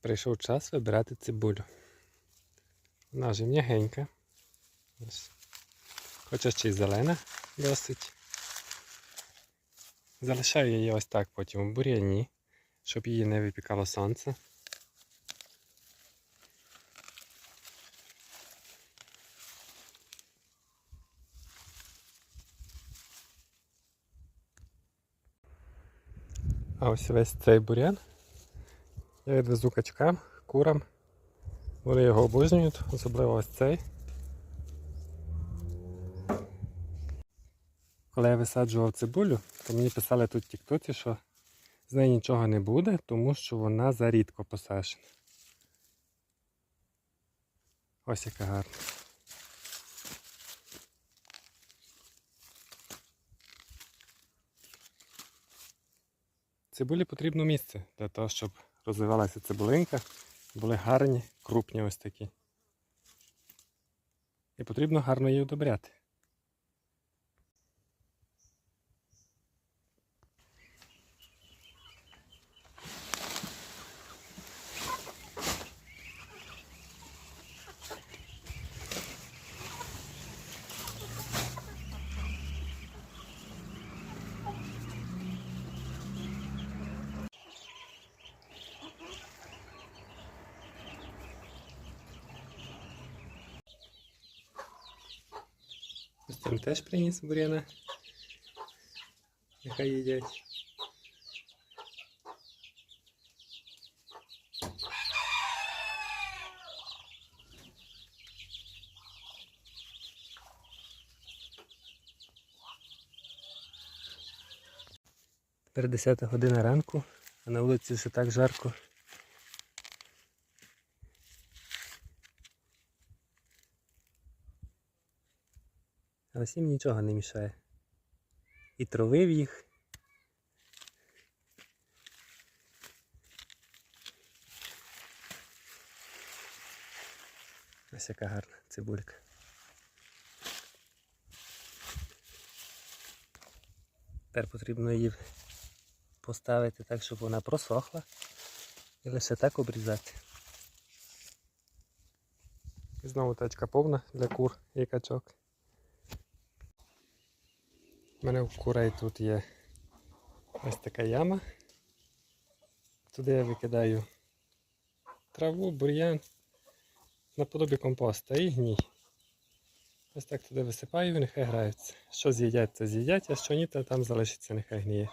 Прийшов час вибирати цибулю. Вона вже м'ягенька. Хоча ще й зелена досить. Залишаю її ось так потім у бур'яні, щоб її не випікало сонце. А ось весь цей бур'ян я відвезу качкам, курам. Вони його обожнюють, особливо ось цей. Коли я висаджував цибулю, то мені писали тут тіктоці, що з неї нічого не буде, тому що вона зарідко посажена. Ось яка гарна. Цибулі потрібно місце для того, щоб розвивалася цибулинка, були гарні, крупні ось такі. І потрібно гарно її удобряти. Ось цим теж приніс буряна. Нехай їдять. Тепер 10 година ранку, а на вулиці ще так жарко. Але всім нічого не мішає. І травив їх. Ось яка гарна цибулька. Тепер потрібно її поставити так, щоб вона просохла. І лише так обрізати. І знову тачка повна для кур і качок. У мене в курей тут є ось така яма. Туди я викидаю траву, бур'ян наподобі компоста і гній. Ось так туди висипаю, нехай граються. Що з'їдять, то з'їдять, а що ні, то там залишиться, нехай гніє.